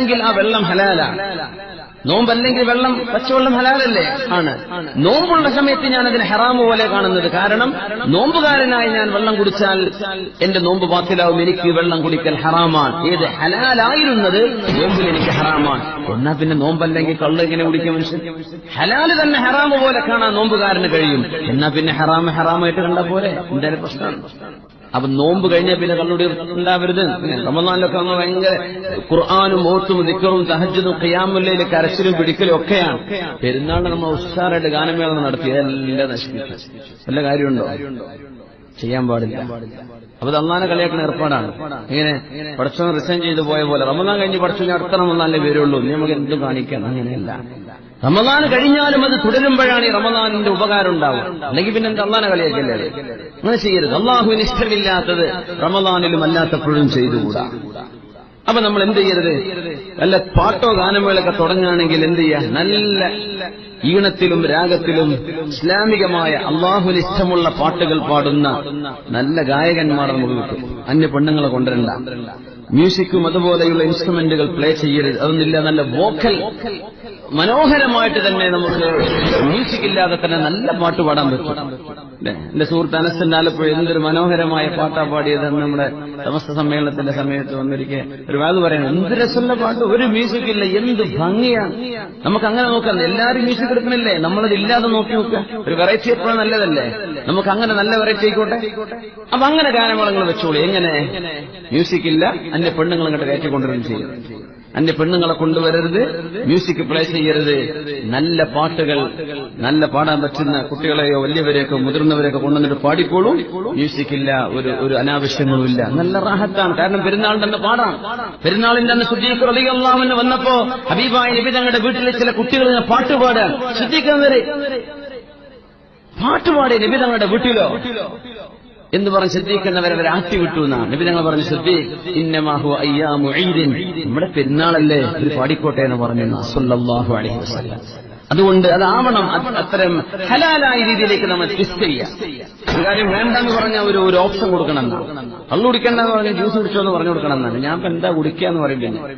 എങ്കിൽ ആ വെള്ളം ഹലാലാണ് നോമ്പല്ലെങ്കിൽ വെള്ളം പച്ചവെള്ളം ഹലാലല്ലേ? ആണ്. നോമ്പുള്ള സമയത്ത് ഞാൻ അതിന് ഹെറാമ് പോലെ കാണുന്നത് കാരണം നോമ്പുകാരനായി ഞാൻ വെള്ളം കുടിച്ചാൽ എന്റെ നോമ്പ് പാത്തിലാവും എനിക്ക് വെള്ളം കുടിക്കൽ ഹറാമാണ്. ഏത് ഹലാലായിരുന്നത് നോമ്പിൽ എനിക്ക് ഹറാമാണ്. എന്നാ പിന്നെ നോമ്പല്ലെങ്കിൽ കള്ള് ഇങ്ങനെ കുടിക്കും മനുഷ്യൻ? ഹലാൽ തന്നെ ഹറാമ് പോലെ കാണാൻ നോമ്പുകാരന് കഴിയും. എന്നാ പിന്നെ ഹറാമ് ഹറാമായിട്ട് കണ്ട പോലെ എന്തായാലും പ്രശ്നമാണ്. അപ്പൊ നോമ്പ് കഴിഞ്ഞാൽ പിന്നെ കള്ളുടി ഉണ്ടാവരുത്. റമദാനിലൊക്കെ നമ്മൾ ഭയങ്കര ഖുർആാനും ഓത്തും നിക്കറും സഹജതും ഖിയാമുല്ലയിലെ കരച്ചിലും പിടിക്കലും ഒക്കെയാണ്. പെരുന്നാളിന് നമ്മൾ ഉഷാറായിട്ട് ഗാനമേള നടത്തി എല്ലാം നശിപ്പിച്ചു. വല്ല കാര്യമുണ്ടോ? ചെയ്യാൻ പാടില്ല. അപ്പൊ അള്ളാനെ കളിയാക്കുന്ന ഏർപ്പാടാണ് ഇങ്ങനെ പടച്ചവൻ റിസൈൻ ചെയ്തു പോയ പോലെ. റമദാൻ കഴിഞ്ഞ് പടച്ചവൻ അടുത്ത റമദാനിലെ വരുള്ളൂ? നമുക്ക് എന്തും കാണിക്കാം. അങ്ങനെയല്ല. റമദാൻ കഴിഞ്ഞാലും അത് തുടരുമ്പോഴാണ് ഈ റമദാനിന്റെ ഉപകാരം ഉണ്ടാവുക. അല്ലെങ്കിൽ പിന്നെ എന്താ അള്ളാനെ കളിയാക്കില്ലേ? അങ്ങനെ ചെയ്യരുത്. അള്ളാഹുവിന് ഇഷ്ടമില്ലാത്തത് റമദാനിലും അല്ലാത്തപ്പോഴും ചെയ്തുകൂടാ. അപ്പൊ നമ്മൾ എന്ത് ചെയ്യരുത്? നല്ല പാട്ടോ ഗാനമേളൊക്കെ തുടങ്ങുകയാണെങ്കിൽ എന്ത് ചെയ്യാ നല്ല ഈണത്തിലും രാഗത്തിലും ഇസ്ലാമികമായ അള്ളാഹുവിന് ഇഷ്ടമുള്ള പാട്ടുകൾ പാടുന്ന നല്ല ഗായകന്മാർ നമുക്ക് കിട്ടും. അന്യ പെണ്ണുങ്ങളെ കൊണ്ടുവരണ്ട. മ്യൂസിക്കും അതുപോലെയുള്ള ഇൻസ്ട്രുമെന്റുകൾ പ്ലേ ചെയ്യരുത്. അതൊന്നില്ല നല്ല വോക്കൽ. മനോഹരമായിട്ട് തന്നെ നമുക്ക് മ്യൂസിക് ഇല്ലാതെ തന്നെ നല്ല പാട്ട് പാടാൻ പറ്റും. എന്റെ സുഹൃത്ത് അനസ്തന്റെ ആലപ്പുഴ എന്തൊരു മനോഹരമായ പാട്ടാ പാടിയത് നമ്മുടെ സമസ്ത സമ്മേളനത്തിന്റെ സമയത്ത് വന്നിരിക്കെ ഒരു വാത് പറയണം. എന്ത് രസമുള്ള പാട്ട്. ഒരു മ്യൂസിക് ഇല്ല എന്ത് ഭംഗിയാണ്. നമുക്ക് അങ്ങനെ നോക്കാം. എല്ലാവരും മ്യൂസിക് എടുക്കണില്ലേ? നമ്മളത് ഇല്ലാതെ നോക്കി നോക്കുക. ഒരു വെറൈറ്റി എപ്പോഴും നല്ലതല്ലേ? നമുക്ക് അങ്ങനെ നല്ല വെറൈറ്റി ആയിക്കോട്ടെ? അപ്പൊ അങ്ങനെ ഗാനമേളങ്ങൾ വെച്ചോളൂ. എങ്ങനെ? മ്യൂസിക് ഇല്ല. അന്റെ പെണ്ണുങ്ങൾ ഇങ്ങോട്ട് കയറ്റിക്കൊണ്ടുവരും ചെയ്യും. അന്റെ പെണ്ണുങ്ങളെ കൊണ്ടുവരരുത്. മ്യൂസിക് പ്ലേ ചെയ്യരുത്. നല്ല പാട്ടുകൾ നല്ല പാടാൻ പറ്റുന്ന കുട്ടികളെയോ വലിയവരെയൊക്കെ മുതിർന്നവരെയൊക്കെ കൊണ്ടുവന്നിട്ട് പാടിക്കോളൂ. മ്യൂസിക് ഇല്ല. ഒരു ഒരു അനാവശ്യങ്ങളും ഇല്ല. നല്ല റാഹത്താണ്. കാരണം പെരുന്നാളിന്റെ അന്ന് പാടാം. പെരുന്നാളിന്റെ അന്ന് ശുദ്ധീകർ അധികമാവെന്ന് വന്നപ്പോ ഹബീബായ നബി തങ്ങളുടെ വീട്ടിലെ ചില കുട്ടികളിങ്ങനെ പാട്ട് പാടാൻ. ശുദ്ധീകരണവരെ പാട്ടുപാടി നബി തങ്ങളുടെ വീട്ടിലോ? എന്ന് പറഞ്ഞ് ശ്രദ്ധിക്കുന്നവരെ അവരെ ആട്ടി വിട്ടു എന്നാണ്. നബി തങ്ങൾ പറഞ്ഞു ശ്രദ്ധി ഇന്നമാഹു അയ്യാമു നമ്മുടെ പെരുന്നാളല്ലേ? ഒരു പാടിക്കോട്ടെ എന്ന് പറഞ്ഞു സല്ലല്ലാഹു അലൈഹി വസല്ലം. അതുകൊണ്ട് അതാവണം അത് അത്തരം ഹലാലായ രീതിയിലേക്ക് നമ്മൾ ട്വിസ്റ്റ് ചെയ്യാം ഒരു കാര്യം വേണ്ടെന്ന് പറഞ്ഞ ഒരു ഒരു ഓപ്ഷൻ കൊടുക്കണം എന്നാണ് കള്ളു കുടിക്കണ്ടെന്ന് പറഞ്ഞ ജ്യൂസ് കുടിച്ചോ എന്ന് പറഞ്ഞു കൊടുക്കണം എന്നാണ് ഞാൻ ഇപ്പൊ എന്താ കുടിക്കുക എന്ന് പറയുമ്പോൾ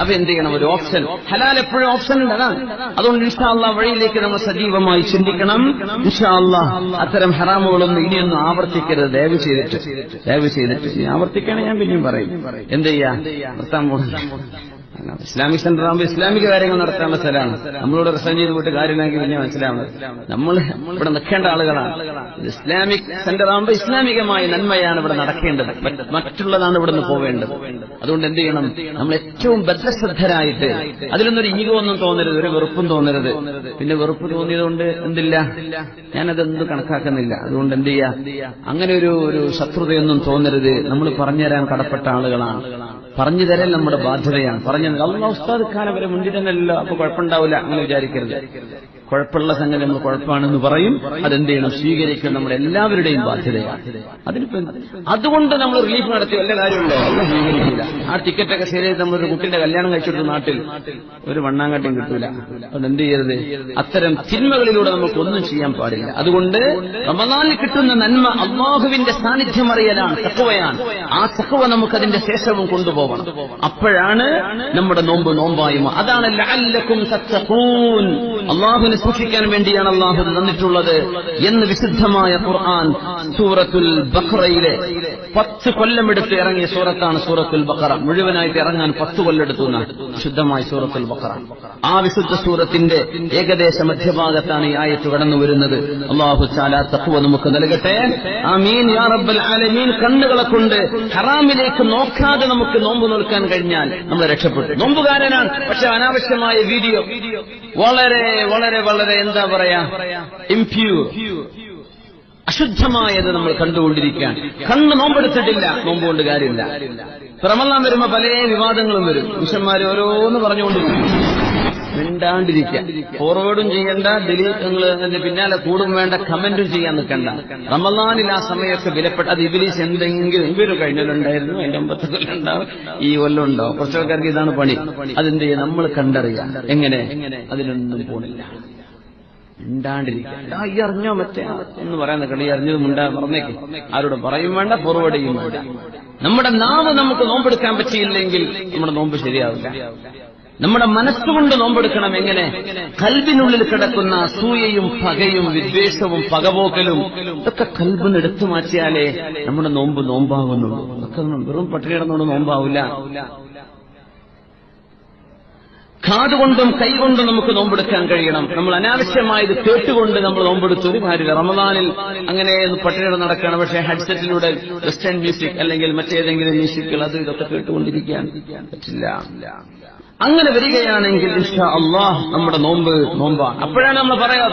അപ്പൊ എന്ത് ചെയ്യണം? ഒരു ഓപ്ഷൻ ഹലാൽ എപ്പോഴും ഓപ്ഷൻ ഉണ്ട് അതാണ്. അതുകൊണ്ട് ഇൻഷാല്ല വഴിയിലേക്ക് നമ്മൾ സജീവമായി ചിന്തിക്കണം. ഇൻഷാല്ല അത്തരം ഹറാമുകളൊന്നും ഇനിയൊന്നും ആവർത്തിക്കരുത്. ദയവ് ചെയ്തിട്ട്. ദയവ് ചെയ്തിട്ട്. ആവർത്തിക്കാണ് ഞാൻ പിന്നെയും പറയും. എന്ത് ചെയ്യാ? നിർത്താൻ പോകുന്നത് ഇസ്ലാമിക് സെന്റർ ആകുമ്പോൾ ഇസ്ലാമിക കാര്യങ്ങൾ നടത്താനുള്ള സ്ഥലമാണ്. നമ്മളോട് റിസൈൻ ചെയ്ത് പോയിട്ട് കാര്യമില്ലെങ്കിൽ പിന്നെ മനസ്സിലാവുന്നത് നമ്മൾ ഇവിടെ നിൽക്കേണ്ട ആളുകളാണ്. ഇസ്ലാമിക് സെന്റർ ആകുമ്പോൾ ഇസ്ലാമികമായ നന്മയാണ് ഇവിടെ നടക്കേണ്ടത്. മറ്റുള്ളതാണ് ഇവിടെ നിന്ന് പോവേണ്ടത്. അതുകൊണ്ട് എന്ത് ചെയ്യണം? നമ്മൾ ഏറ്റവും ബദ്ധശ്രദ്ധരായിട്ട് അതിലൊന്നൊരു ഈഗോ ഒന്നും തോന്നരുത് ഒരു വെറുപ്പും തോന്നരുത്. പിന്നെ വെറുപ്പ് തോന്നിയതുകൊണ്ട് എന്തില്ല? ഞാനതെന്ത് കണക്കാക്കുന്നില്ല. അതുകൊണ്ട് എന്ത് ചെയ്യാ? അങ്ങനെ ഒരു ഒരു ശത്രുതയൊന്നും തോന്നരുത്. നമ്മൾ പറഞ്ഞുതരാൻ കടപ്പെട്ട ആളുകളാണ്. പറഞ്ഞു നമ്മുടെ ബാധ്യതയാണ്. പറഞ്ഞു അള്ളാഹ് ഉസ്താദ് ഖാൻ അവരെ മുന്നിട്ടല്ലോ അപ്പൊ കുഴപ്പമുണ്ടാവില്ല അങ്ങനെ വിചാരിക്കരുത്. കുഴപ്പമുള്ള സംഗതി നമ്മൾ കുഴപ്പമാണെന്ന് പറയും. അതെന്ത് ചെയ്യണം? സ്വീകരിക്കണം നമ്മുടെ എല്ലാവരുടെയും ബാധ്യതയാണ്. അതിനിപ്പോ അതുകൊണ്ട് നമ്മൾ റിലീഫ് നടത്തി. വല്ല കാര്യമുണ്ടോ? സ്വീകരിക്കില്ല. ആ ടിക്കറ്റൊക്കെ ശരിയായി നമ്മളൊരു കുട്ടിന്റെ കല്യാണം കഴിച്ചിട്ട് നാട്ടിൽ ഒരു വണ്ണാങ്കട്ടം കിട്ടൂല. അതുകൊണ്ട് എന്ത് ചെയ്യരുത്? അത്തരം തിന്മകളിലൂടെ നമുക്ക് ഒന്നും ചെയ്യാൻ പാടില്ല. അതുകൊണ്ട് റമദാനിൽ കിട്ടുന്ന നന്മ അള്ളാഹുവിന്റെ സാന്നിധ്യം അറിയലാണ് തക്കവയാണ് ആ തക്കവ നമുക്കതിന്റെ ശേഷവും കൊണ്ടുപോകണം അപ്പോഴാണ് നമ്മുടെ നോമ്പ് നോമ്പായും അതാണ് അള്ളാഹുവിനെ സൂക്ഷിക്കാൻ വേണ്ടിയാണ് അള്ളാഹു തന്നിട്ടുള്ളത് എന്ന് വിശുദ്ധമായ ഖുർആൻ സൂറത്തുൽ ബഖറയിലെ പത്ത് കൊല്ലമെടുത്ത് ഇറങ്ങിയ സൂറത്താണ് സൂറത്തുൽ ബഖറ. മുഴുവനായിട്ട് ഇറങ്ങാൻ പത്ത് കൊല്ലെടുത്തു എന്നാണ് വിശുദ്ധമായ സൂറത്തുൽ ബഖറ. ആ വിശുദ്ധ സൂറത്തിന്റെ ഏകദേശ മധ്യഭാഗത്താണ് ഈ ആയത്ത് കടന്നു വരുന്നത്. അള്ളാഹു ചാല തഖ്വ നമുക്ക് നൽകട്ടെ. ആമീൻ യാ റബ്ബൽ ആലമീൻ. കണ്ണുകളെ കൊണ്ട് ഹറാമിലേക്ക് നോക്കാതെ നമുക്ക് നോമ്പ് നോൽക്കാൻ കഴിഞ്ഞാൽ നമ്മൾ രക്ഷപ്പെട്ടു. നോമ്പുകാരനാണ്. പക്ഷെ അനാവശ്യമായ വീഡിയോ വളരെ വളരെ വളരെ എന്താ പറയാ? ഇംപ്യൂർ അശുദ്ധമായത് നമ്മൾ കണ്ടുകൊണ്ടിരിക്കുകയാണ്. കണ്ണ് നോമ്പെടുത്തിട്ടില്ല നോമ്പ് കൊണ്ട് കാര്യമില്ല. റമലാൻ വരുമ്പോ പല വിവാദങ്ങളും വരും. പുരുഷന്മാര് ഓരോന്ന് പറഞ്ഞുകൊണ്ടിരിക്കും. മിണ്ടാണ്ടിരിക്കുക. ഫോർവേഡും ചെയ്യണ്ട നിങ്ങൾ അതിന്റെ പിന്നാലെ കൂടും വേണ്ട കമന്റും ചെയ്യാൻ നിൽക്കണ്ട. റമലാനിൽ ആ സമയമൊക്കെ വിലപ്പെട്ട അത് ഇബിലീസ് എന്തെങ്കിലും ഇവർ കഴിഞ്ഞിട്ടുണ്ടായിരുന്നു അതിന്റെ അമ്പത്തി ഈ കൊല്ലം ഉണ്ടാവും. കുറച്ച് ആൾക്കാർക്ക് ഇതാണ് പണി. അതിന്റെ നമ്മൾ കണ്ടറിയാം. എങ്ങനെ? അതിനൊന്നും പോണില്ല. മിണ്ടാണ്ടിരിക്കുക. ഈ അറിഞ്ഞോ മറ്റേ? എന്ന് പറയാൻ നിൽക്കണം ഈ അറിഞ്ഞത് മിണ്ടാ പറഞ്ഞേക്ക് ആരോടും പറയും വേണ്ട ഫോർവേഡ് ചെയ്യും വേണ്ട. നമ്മുടെ നാവ് നമുക്ക് നോമ്പെടുക്കാൻ പറ്റിയില്ലെങ്കിൽ നമ്മുടെ നോമ്പ് ശരിയാവില്ല. നമ്മുടെ മനസ്സുകൊണ്ട് നോമ്പെടുക്കണം എങ്ങനെ? കൽബിനുള്ളിൽ കിടക്കുന്ന അസൂയയും പകയും വിദ്വേഷവും പകപോക്കലും ഇതൊക്കെ കൽബിന് എടുത്തു മാറ്റിയാലേ നമ്മുടെ നോമ്പ് നോമ്പാവുന്നുള്ളൂ അതൊക്കെ വെറും പട്ടിണിയിടന്നോട് നോമ്പാവില്ല കാതുകൊണ്ടും കൈകൊണ്ടും നമുക്ക് നോമ്പെടുക്കാൻ കഴിയണം. നമ്മൾ അനാവശ്യമായത് കേട്ടുകൊണ്ട് നമ്മൾ നോമ്പെടുത്തു. ഒരു കാര്യമില്ല റമദാനിൽ അങ്ങനെ പട്ടിണിയുടെ നടക്കണം. പക്ഷേ ഹെഡ്സെറ്റിലൂടെ വെസ്റ്റേൺ മ്യൂസിക് അല്ലെങ്കിൽ മറ്റേതെങ്കിലും മ്യൂസിക്കുകൾ അത് ഇതൊക്കെ കേട്ടുകൊണ്ടിരിക്കാൻ പറ്റില്ല. അങ്ങനെ വരികയാണെങ്കിൽ ഇൻഷാ അള്ളാഹ് നമ്മുടെ നോമ്പ് നോമ്പാണ്. അപ്പോഴാണ് നമ്മൾ പറയാ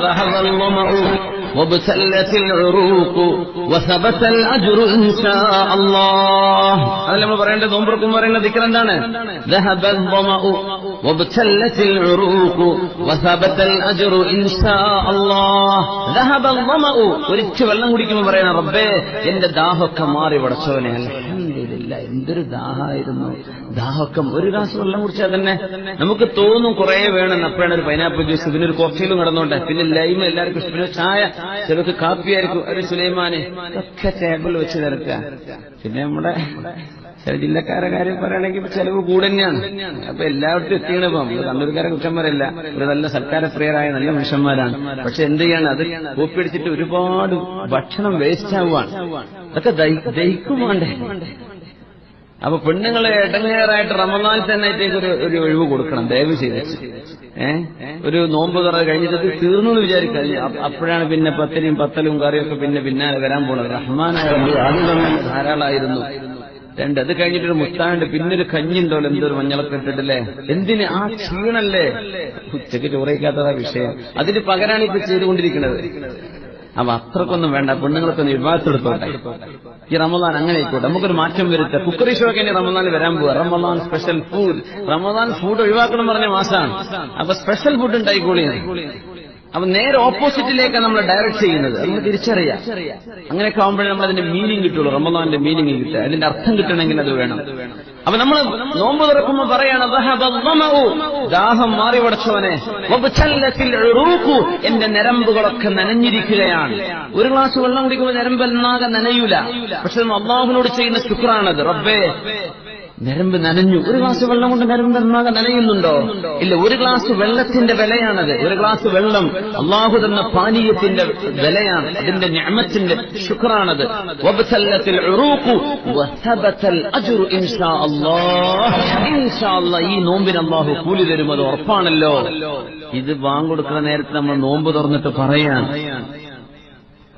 അത് നമ്മൾ പറയേണ്ട നോമ്പുറക്കും പറയുന്ന ദിക്കർ എന്താണ്? ഒരിച്ച് വെള്ളം കുടിക്കുമ്പോൾ പറയണം റബ്ബേ എന്റെ ദാഹൊക്കെ മാറി പടച്ചവനെ അല്ലേ? അൽഹംദുലില്ലാ എന്തൊരു ദാഹമായിരുന്നു. ദാഹമൊക്കെ ഒരു ഗ്ലാസ് വെള്ളം കുടിച്ചാൽ തന്നെ നമുക്ക് തോന്നും കുറെ വേണം. അപ്പോഴാണ് ഒരു പൈനാപ്പിൾ ജ്യൂസ് പിന്നെ ഒരു കോഫിയിലും കിടന്നോട്ടെ പിന്നെ ലൈമ എല്ലാവർക്കും പിന്നെ ചായ. ചിലർക്ക് കാപ്പിയായിരിക്കും ഒരു സുലൈമാനെ. ഒക്കെ ടേബിൾ വെച്ച് തിരക്കുക പിന്നെ നമ്മുടെ ചില ജില്ലക്കാരെ കാര്യം പറയുകയാണെങ്കിൽ ചെലവ് കൂടെ തന്നെയാണ് അപ്പൊ എല്ലായിടത്തും എത്തിയാണ് ഇപ്പം. കണ്ണൂർക്കാരെ കുറ്റം പറയില്ല. ഒരു നല്ല സൽക്കാരപ്രിയരായ നല്ല മനുഷ്യന്മാരാണ്. പക്ഷെ എന്ത് ചെയ്യാണ്? അത് കോപ്പിയടിച്ചിട്ട് ഒരുപാട് ഭക്ഷണം വേസ്റ്റ് ആവുകയാണ്. അതൊക്കെ ദഹിക്കും വേണ്ടേ അപ്പൊ പെണ്ണുങ്ങളെ ഇടങ്ങേറായിട്ട് റമദാൻ തന്നെ ഒരു ഒരു ഒഴിവ് കൊടുക്കണം ദയവ് ചെയ്ത്. ഏഹ് ഒരു നോമ്പ് തുറ കഴിഞ്ഞിട്ട് തീർന്നു എന്ന് അപ്പോഴാണ് പിന്നെ പത്തലും പത്തലും കറിയൊക്കെ പിന്നെ പിന്നാലെ വരാൻ പോണത്. റഹ്മാനായ റബ്ബ് ആദ്യം ധാരാളമായിരുന്നു രണ്ട് അത് കഴിഞ്ഞിട്ടൊരു മുത്താണ്ട് പിന്നൊരു കഞ്ഞിണ്ടോ എന്തൊരു മഞ്ഞളൊക്കെ ഇട്ടിട്ടില്ലേ? എന്തിന്? ആ ക്ഷീണല്ലേ? ഉച്ചയ്ക്ക് ചോറയിക്കാത്തതാ വിഷയം. അതിന് പകരാണ് ഇപ്പൊ ചെയ്തുകൊണ്ടിരിക്കുന്നത്. അപ്പൊ അത്രക്കൊന്നും വേണ്ട പെണ്ണുങ്ങൾക്ക് ഒന്ന് വിവാഹത്തെടുത്തോട്ടെ ഈ റമദാൻ അങ്ങനെ ആയിക്കോട്ടെ. നമുക്കൊരു മാറ്റം വരുത്ത കുക്കറി ഷോക്ക് ഇനി റമദാൻ വരാൻ പോവുക Ramadan special food Ramadan food ഒഴിവാക്കണം പറഞ്ഞ മാസമാണ് അപ്പൊ സ്പെഷ്യൽ ഫുഡ് ഉണ്ടായിക്കോളി അപ്പൊ നേരെ ഓപ്പോസിറ്റിലേക്കാണ് നമ്മൾ ഡയറക്ട് ചെയ്യുന്നത്. നമ്മൾ തിരിച്ചറിയാം. അങ്ങനെയൊക്കെ ആകുമ്പോഴേ നമ്മൾ അതിന്റെ മീനിങ് കിട്ടുള്ളൂ. റമദാന്റെ മീനിങ് കിട്ടുക. അതിന്റെ അർത്ഥം കിട്ടണമെങ്കിൽ അത് വേണം. അപ്പൊ നമ്മൾ നോമ്പ് തുറക്കുമ്പോ പറയാണ് ദാഹം മാറി പടച്ചവനെ എന്റെ നരമ്പുകളൊക്കെ നനഞ്ഞിരിക്കുകയാണ്. ഒരു ഗ്ലാസ് വെള്ളം കുടിക്കുമ്പോൾ നരമ്പെന്നാകെ നനയൂല. പക്ഷെ അള്ളാഹുനോട് ചെയ്യുന്ന ശുക്രാണത്. റബ്ബേ നരമ്പ് നനഞ്ഞു. ഒരു ഗ്ലാസ് വെള്ളം കൊണ്ട് നരമ്പ് നന്നാകെ നനയുന്നുണ്ടോ? ഇല്ല ഒരു ഗ്ലാസ് വെള്ളത്തിന്റെ വിലയാണത്. ഒരു ഗ്ലാസ് വെള്ളം അള്ളാഹു തന്ന പാനീയത്തിന്റെ വിലയാണ്. അതിന്റെ ഞാമത്തിന്റെ ശുക്രാണത്. ഈ നോമ്പിന് അള്ളാഹു കൂലി തരും ഉറപ്പാണല്ലോ. ഇത് വാങ്ങൊടുക്കുന്ന നേരത്തെ നമ്മൾ നോമ്പ് തുറന്നിട്ട് പറയാൻ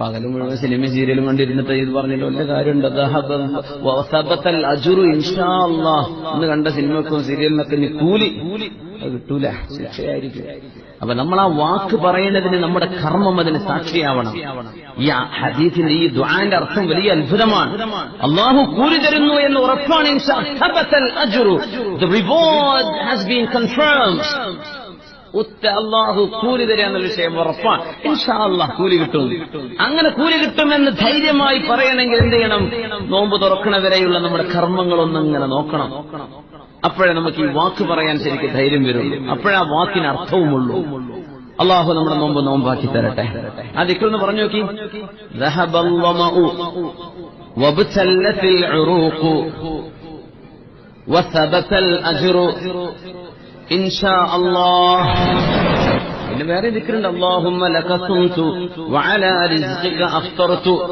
പകലും മുഴുവൻ സിനിമ സീരിയലും കണ്ടിരുന്നിട്ട് ഇത് പറഞ്ഞിട്ട് വല്ല കാര്യമുണ്ട്. എന്ന് കണ്ട സിനിമക്കും സീരിയലിനൊക്കെ ഇനി കൂലി. അത് കിട്ടൂല. ശിക്ഷയായിരിക്കും. അപ്പൊ നമ്മൾ ആ വാക്ക് പറയുന്നതിന് നമ്മുടെ കർമ്മം അതിന് സാക്ഷിയാവണം. ഈ ഹദീസിന്റെ ഈ ദ്വാന്റെ അർത്ഥം വലിയ അത്ഭുതമാണ്. അള്ളാഹു കൂലി തരുന്നു എന്ന് ഉറപ്പാണ് ഉത്ത അള്ളാഹു കൂലി തരിക എന്നുള്ള വിഷയം ഉറപ്പാണ് ഇൻഷാ അള്ളാഹ് കൂലി കിട്ടും അങ്ങനെ കൂലി കിട്ടുമെന്ന് ധൈര്യമായി പറയണമെങ്കിൽ എന്ത് ചെയ്യണം നോമ്പ് തുറക്കണവരെയുള്ള നമ്മുടെ കർമ്മങ്ങളൊന്നും ഇങ്ങനെ നോക്കണം അപ്പോഴേ നമുക്ക് ഈ വാക്ക് പറയാൻ ശരിക്കും ധൈര്യം വരും അപ്പോഴാ വാക്കിന് അർത്ഥവുമുള്ളൂ അള്ളാഹു നമ്മുടെ നോമ്പ് നോമ്പാക്കി തരട്ടെ ആ ദിക്കറെന്ന് പറഞ്ഞു നോക്കി وابتلت العروق وثبت الأجر إن شاء الله. പിന്നെ വേറെ ദിക്കറുണ്ട് ലകസുംതു വഅലാ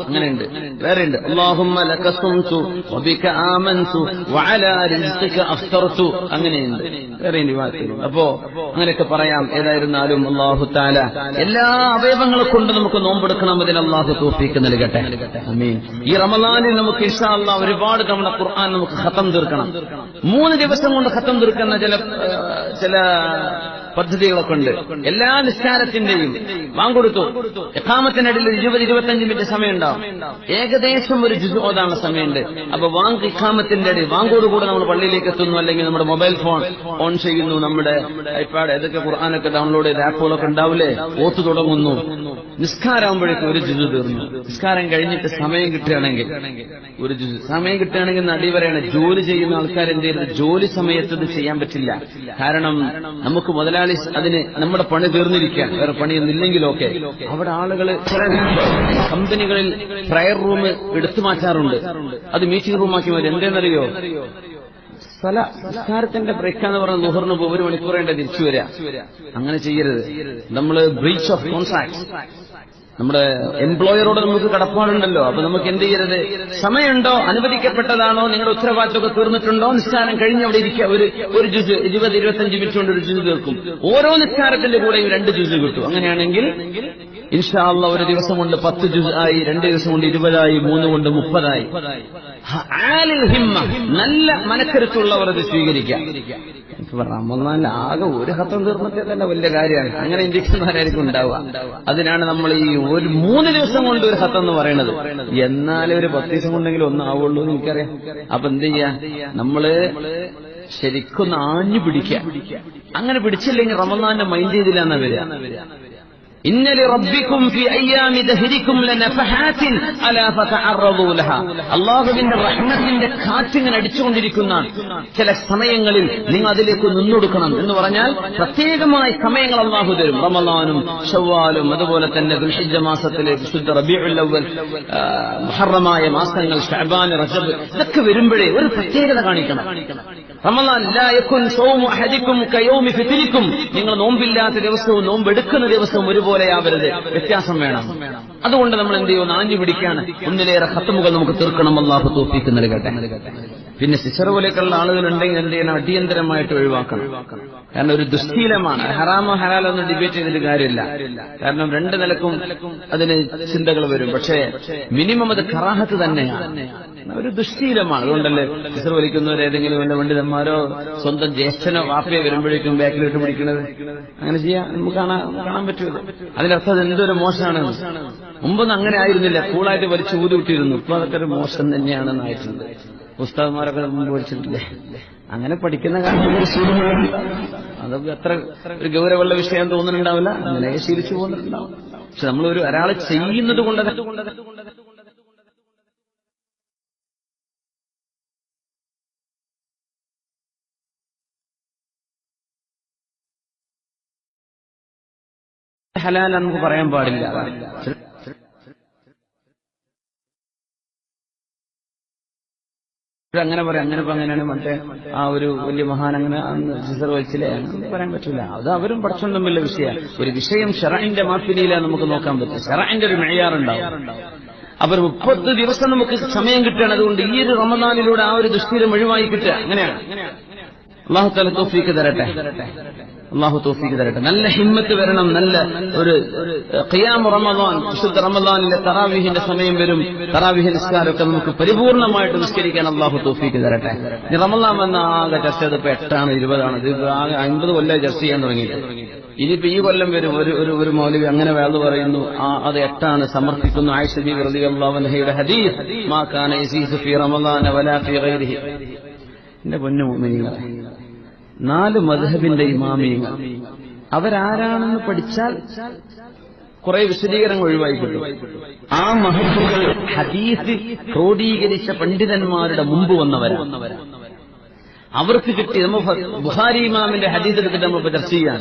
അങ്ങനെയുണ്ട്. വേറെ ഉണ്ട് അള്ളാഹുമ്മ വഅല അങ്ങനെയുണ്ട്. വേറെ അപ്പോ അങ്ങനെയൊക്കെ പറയാം. ഏതായിരുന്നാലും അള്ളാഹു താല എല്ലാ അവയവങ്ങളെ കൊണ്ട് നമുക്ക് നോമ്പെടുക്കണം. അതിന് അള്ളാഹു തോഫീക്ക് നൽകട്ടെ. ഈ റമലാനിൽ നമുക്ക് അള്ളാഹ് ഒരുപാട് തവണ ഖുർആൻ നമുക്ക് ഖത്തം തീർക്കണം. മൂന്ന് ദിവസം കൊണ്ട് ഖത്തം തീർക്കുന്ന ചില ചില പദ്ധതികളൊക്കെ ഉണ്ട്. എല്ലാ നിസ്കാരത്തിന്റെയും വാങ്ങൊടുത്തു എക്കാമത്തിനിടയിൽ ഒരു ഇരുപത് ഇരുപത്തഞ്ച് മിനിറ്റ് സമയം ഉണ്ടാവും ഏകദേശം ഒരു ജുസ് ഓതാനുള്ള സമയമുണ്ട്. അപ്പൊ വാങ്ക് ഇഖാമത്തിന്റെ ഇടയിൽ വാങ്കോടുകൂടെ നമ്മൾ പള്ളിയിലേക്ക് എത്തുന്നു അല്ലെങ്കിൽ നമ്മുടെ മൊബൈൽ ഫോൺ ഓൺ ചെയ്യുന്നു നമ്മുടെ ഐപാഡ് ഏതൊക്കെ ഖുർആാനൊക്കെ ഡൗൺലോഡ് ചെയ്ത ആപ്പുകളൊക്കെ ഉണ്ടാവില്ലേ? ഓത്ത് തുടങ്ങുന്നു. നിസ്കാരാകുമ്പോഴേക്കും ഒരു ജുസ് തീർന്നു. നിസ്കാരം കഴിഞ്ഞിട്ട് സമയം കിട്ടുകയാണെങ്കിൽ ഒരു ജുസ് സമയം കിട്ടുകയാണെങ്കിൽ പറയണ ജോലി ചെയ്യുന്ന ആൾക്കാർ ചെയ്യുന്നത് ജോലി സമയത്ത് ഇത് ചെയ്യാൻ പറ്റില്ല. കാരണം നമുക്ക് മുതലാ മുതലാളി അതിന് നമ്മുടെ പണി തീർന്നിരിക്കാൻ വേറെ പണിയൊന്നില്ലെങ്കിലൊക്കെ അവിടെ ആളുകൾ കമ്പനികളിൽ പ്രയർ റൂം എടുത്തു മാറ്റാറുണ്ട്. അത് മീറ്റിംഗ് റൂമാക്കി മതി എന്തേന്നറിയോ? സ്ഥല സംസ്കാരത്തിന്റെ ബ്രേക്ക് എന്ന് പറഞ്ഞ ദുഹറിന് ഒരു മണിക്കൂർ വേണ്ട തിരിച്ചു വരിക. അങ്ങനെ ചെയ്യരുത്. നമ്മൾ ബ്രീച്ച് ഓഫ് കോൺട്രാക്ട് നമ്മുടെ എംപ്ലോയറോട് നമുക്ക് കടപ്പാടുണ്ടല്ലോ. അപ്പൊ നമുക്ക് എന്ത് ചെയ്യരുത്? സമയമുണ്ടോ? അനുവദിക്കപ്പെട്ടതാണോ? നിങ്ങളുടെ ഉത്തരവാദിത്തമൊക്കെ തീർന്നിട്ടുണ്ടോ? നിസ്കാരം കഴിഞ്ഞ് അവിടെ ഇരിക്കുക. ഒരു ഒരു ജുസ് ഇരുപത് ഇരുപത്തഞ്ച് മിനിറ്റ് കൊണ്ട് ഒരു ജുസ് തീർക്കും. ഓരോ നിസ്കാരത്തിന്റെ കൂടെയും രണ്ട് ജുസ് കിട്ടും. അങ്ങനെയാണെങ്കിൽ ഇൻഷാല്ല ഒരു ദിവസം കൊണ്ട് പത്ത് ജുസ് ആയി രണ്ട് ദിവസം കൊണ്ട് ഇരുപതായി മൂന്ന് കൊണ്ട് മുപ്പതായി. ആലിൽ ഹിമ്മ നല്ല മനക്കരുത്തുള്ളവർ അത് സ്വീകരിക്കാം റമദാനിൽ ആകെ ഒരു ഹത്തം തീർന്നിട്ട് തന്നെ വലിയ കാര്യമാണ്. അങ്ങനെ ഇന്ത്യക്കാരായിരിക്കും ഉണ്ടാവുക. അതിനാണ് നമ്മൾ ഈ ഒരു മൂന്ന് ദിവസം കൊണ്ട് ഒരു ഹത്തം എന്ന് പറയുന്നത്. എന്നാലും ഒരു പത്ത് ദിവസം കൊണ്ടെങ്കിലും ഒന്നാവുള്ളൂ എന്ന് എനിക്കറിയാം. അപ്പൊ എന്ത് ചെയ്യാ? നമ്മൾ ശരിക്കൊന്ന് ആഞ്ഞു പിടിക്കുക. അങ്ങനെ പിടിച്ചില്ലെങ്കിൽ റമദാന്റെ മൈൻഡ് ചെയ്തില്ല എന്നാ വരിക. അള്ളാഹുവിന്റെ റഹ്മത്തിന്റെ കാറ്റിങ്ങനെ അടിച്ചുകൊണ്ടിരിക്കുന്ന ചില സമയങ്ങളിൽ നിങ്ങൾ അതിലേക്ക് നിന്നൊടുക്കണം എന്ന് പറഞ്ഞാൽ പ്രത്യേകമായ സമയങ്ങൾ അള്ളാഹു തരും. റമലാനും ഷവ്വാലും അതുപോലെ തന്നെ ദുഷിജ മാസത്തിലെ വിശുദ്ധ ആ, മുഹറമായ മാസങ്ങൾ ഷഹബാൻ റജബ് ഇതൊക്കെ വരുമ്പോഴേ ഒരു പ്രത്യേകത കാണിക്കണം. റമലാൻ നിങ്ങൾ നോമ്പില്ലാത്ത ദിവസവും നോമ്പെടുക്കുന്ന ദിവസവും ഒരുപോലെയാവരുത് വ്യത്യാസം വേണം. അതുകൊണ്ട് നമ്മൾ എന്ത് ചെയ്യുന്നു? ആഞ്ഞു പിടിക്കാണ്. ഒന്നിലേറെ ഹത്തുമുകൾ നമുക്ക് തീർക്കണം. അള്ളാഹു തോപ്പിക്ക് നൽകട്ടെ. പിന്നെ സിസറുപോലേക്കുള്ള ആളുകൾ ഉണ്ടെങ്കിൽ എന്ത് ചെയ്യണം? അടിയന്തരമായിട്ട് ഒഴിവാക്കണം. കാരണം ഒരു ദുശ്ശീലമാണ് ഹറാമോ ഹലാലോ ഒന്നും ഡിബേറ്റ് ചെയ്തിട്ട് കാര്യമില്ല. കാരണം രണ്ട് നിലക്കും അതിന് ചിന്തകൾ വരും. പക്ഷേ മിനിമം അത് കറാഹത്ത് തന്നെയാണ്. ഒരു ദുശ്ശീലമാണ് അതുകൊണ്ടല്ലേ സിസർ വലിക്കുന്നവർ ഏതെങ്കിലും വല്ല പണ്ഡിതന്മാരോ സ്വന്തം ജ്യേഷ്ഠനോ വാപ്പയോ വരുമ്പോഴേക്കും ബാക്കിലിട്ട് പിടിക്കുന്നത് അങ്ങനെ ചെയ്യാൻ നമുക്ക് കാണാൻ കാണാൻ അതിനർത്ഥം അതിലർത്ഥം അത് എന്തൊരു മോശമാണ് മുമ്പൊന്നും അങ്ങനെ ആയിരുന്നില്ല. കൂളായിട്ട് വലിച്ചു ഊതി വിട്ടിരുന്നു ഇപ്പൊ അതൊക്കെ ഒരു മോശം തന്നെയാണെന്നായിട്ടുണ്ട്. പുസ്തകന്മാരൊക്കെ മുമ്പ് പഠിച്ചിട്ടില്ലേ അങ്ങനെ പഠിക്കുന്ന ശീലമാണ്. അതൊക്കെ അത്ര ഒരു ഗൗരവമുള്ള വിഷയം തോന്നുന്നുണ്ടാവില്ല. അങ്ങനെ ശീലിച്ചു പോകുന്നുണ്ടാവും പക്ഷെ നമ്മൾ ഒരു ഒരാളെ ചെയ്യുന്നത് കൊണ്ട് ഹലാലെന്ന് പറയാൻ പാടില്ല ഇത് അങ്ങനെ പറയാം. അങ്ങനെ ഇപ്പൊ അങ്ങനെയാണ് മറ്റേ ആ ഒരു വലിയ മഹാൻ അങ്ങനെ സിസർ വലിച്ചില്ലേ അങ്ങനെ പറയാൻ പറ്റില്ല അത് അവരും പഠിച്ചോണ്ട് തമ്മിലുള്ള വിഷയമാണ്. ഒരു വിഷയം ഷെറൈന്റെ മാപ്പിനിയിലാണ് നമുക്ക് നോക്കാൻ പറ്റും ഷെറൈന്റെ ഒരു മെയ്യാറുണ്ടാവും. അവർ മുപ്പത് ദിവസം നമുക്ക് സമയം കിട്ടുകയാണ്. അതുകൊണ്ട് ഈ ഒരു റമദാനിലൂടെ ആ ഒരു ദുഷ്കീരം ഒഴിവായി കിട്ടുക. അങ്ങനെയാണ്. അള്ളാഹു തല തോഫീക്ക് തരട്ടെ. അള്ളാഹു തോഫീക്ക് തരട്ടെ. നല്ല ഹിമ്മത്ത് വരണം നല്ല ഒരു ഖിയാം റമദാൻ വിശുദ്ധ റമദാനിലെ തറാവിഹിന്റെ സമയം വരും. തറാവിഹി നിസ്കാരമൊക്കെ നമുക്ക് പരിപൂർണമായിട്ട് നിസ്കരിക്കാൻ അള്ളാഹു തോഫീക്ക് തരട്ടെ. റമദാൻ വന്ന ആകെ ചർച്ച ചെയ്തപ്പോ എട്ടാണ് ഇരുപതാണ്. ആകെ അൻപത് കൊല്ലം ചർച്ച ചെയ്യാൻ തുടങ്ങിയിട്ട്. ഇനിയിപ്പോ ഈ കൊല്ലം വരും. ഒരു ഒരു ഒരു മൗലവി അങ്ങനെ വേൾ പറയുന്നു. ആ അത് എട്ടാണ് സമർപ്പിക്കുന്നു. റളിയല്ലാഹുഅൻഹയുടെ ഹദീസ്. ഫി റമദാന വലാ ഗൈരിഹി. എന്റെ പൊന്നു മുഅ്മിനീങ്ങളെ നാല് മധുഹബിന്റെ ഇമാമിയങ്ങൾ അവരാരാണെന്ന് പഠിച്ചാൽ കുറെ വിശദീകരണങ്ങൾ ഒഴിവായി ആ മഹത്തുകൾ ഹദീസ് ക്രോഡീകരിച്ച പണ്ഡിതന്മാരുടെ മുമ്പ് വന്നവരാണ്. അവർക്ക് കിട്ടി നമ്മൾ ബുഹാരി ഇമാമിന്റെ ഹദീസ് എടുത്തിട്ട് നമ്മൾ ചർച്ച ചെയ്യാൻ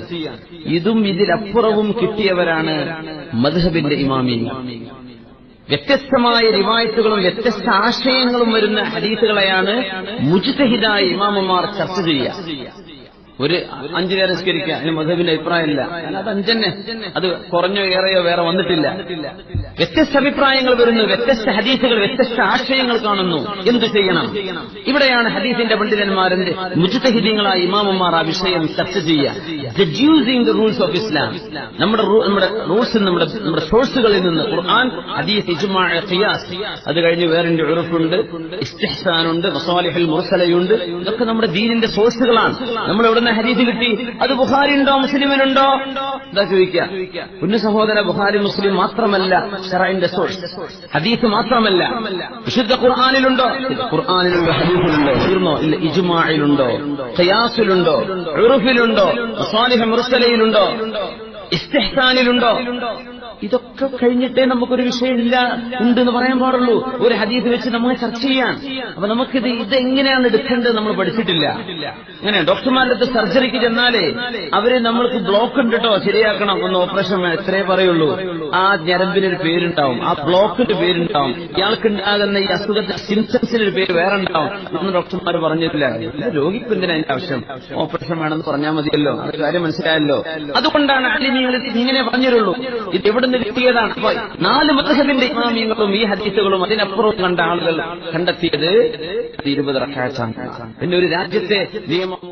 ഇതും ഇതിലപ്പുറവും കിട്ടിയവരാണ് മധുഹബിന്റെ ഇമാമിയങ്ങൾ വ്യത്യസ്തമായ റിവായത്തുകളും വ്യത്യസ്ത ആശയങ്ങളും വരുന്ന ഹദീസുകളെയാണ് മുജ്തഹിദായ ഇമാമന്മാർ ചർച്ച ചെയ്യുക. ഒരു അഞ്ചു നേരം സ്കരിക്കുക അതിന് മധുവിന്റെ അഭിപ്രായമില്ല. അത് അഞ്ചന്നെ. അത് കുറഞ്ഞോ ഏറെയോ വേറെ വന്നിട്ടില്ല. വ്യത്യസ്ത അഭിപ്രായങ്ങൾ വരുന്നു. വ്യത്യസ്ത ഹദീസുകൾ വ്യത്യസ്ത ആശയങ്ങൾ കാണുന്നു. എന്തു ചെയ്യണം? ഇവിടെയാണ് ഹദീസിന്റെ പണ്ഡിതന്മാരന്റെ മുജ്തഹിദീങ്ങളായ ഇമാമന്മാർ ആ വിഷയം ചർച്ച ചെയ്യുക. റൂൾസ് ഓഫ് ഇസ്ലാം നമ്മുടെ നമ്മുടെ റൂൾസ് നമ്മുടെ നമ്മുടെ സോഴ്സുകളിൽ നിന്ന് ഖുർആൻ ഹദീസ് ഖിയാസ്. അത് കഴിഞ്ഞ് വേറെ ഉറപ്പുണ്ട് ഇസ്തിഹ്സാനുണ്ട് മസാലിഹുൽ മുർസലയുണ്ട്. ഇതൊക്കെ നമ്മുടെ ദീനിന്റെ സോഴ്സുകളാണ് നമ്മൾ എവിടുന്ന ഹദീസ് കിട്ടി. അത് ബുഖാരി ഉണ്ടോ മുസ്ലിമിനുണ്ടോ? എന്താ ചോദിക്കുക. പുന്ന സഹോദര ബുഹാരി മുസ്ലിം മാത്രമല്ല ഷറൈന്റെ സോഴ്സ് ഹദീസ് മാത്രമല്ല. വിശുദ്ധ ഖുർആാനിലുണ്ടോ? ഖുർആാനിലുണ്ടോ ഹദീസിലുണ്ടോ? തീർന്നോ? ഇല്ല ഇജുമാലുണ്ടോ ഖയാസിലുണ്ടോ? ഉറുഫിലുണ്ടോ? മസാലിഹ മുർസലയിലുണ്ടോ? ഇസ്തിഹ്സാനിലുണ്ടോ? ഇതൊക്കെ കഴിഞ്ഞിട്ടേ നമുക്കൊരു വിഷയമില്ല. ഉണ്ട് എന്ന് പറയാൻ പാടുള്ളൂ. ഒരു ഹദീസ് വെച്ച് നമ്മൾ ചർച്ച ചെയ്യാൻ. അപ്പൊ നമുക്കിത് ഇതെങ്ങനെയാണ് എടുക്കേണ്ടത് നമ്മൾ പഠിച്ചിട്ടില്ല. അങ്ങനെ ഡോക്ടർമാരുടെ അടുത്ത് സർജറിക്ക് ചെന്നാലേ അവർ നമ്മൾക്ക് ബ്ലോക്ക് ഉണ്ട് കേട്ടോ ശരിയാക്കണം. ഒന്ന് ഓപ്പറേഷൻ എത്രേ പറയുള്ളൂ. ആ ഞരമ്പിനൊരു പേരുണ്ടാവും. ആ ബ്ലോക്കിന്റെ പേരുണ്ടാവും. ഇയാൾക്ക് ഉണ്ടാകുന്ന ഈ അസുഖത്തിന്റെ ഒരു പേര് വേറെ ഉണ്ടാവും എന്ന് ഡോക്ടർമാർ പറഞ്ഞിട്ടില്ല രോഗിക്ക് എന്തിനാ അതിന്റെ ആവശ്യം? ഓപ്പറേഷൻ വേണമെന്ന് പറഞ്ഞാൽ മതിയല്ലോ. അത് കാര്യം മനസ്സിലായല്ലോ. അതുകൊണ്ടാണ് അലിമികൾ ഇങ്ങനെ പറഞ്ഞിരുള്ളൂ. ഇത് എവിടുന്ന് കിട്ടിയതാണ്. നാല് മതഹബിന്റെ ഇമാമിയങ്ങളും ഈ ഹദീസുകളും അതിനപ്പുറവും കണ്ട ആളുകൾ കണ്ടെത്തിയത് ഇരുപത് റക്കാച്ചാണ് പിന്നെ ഒരു രാജ്യത്തെ നിയമം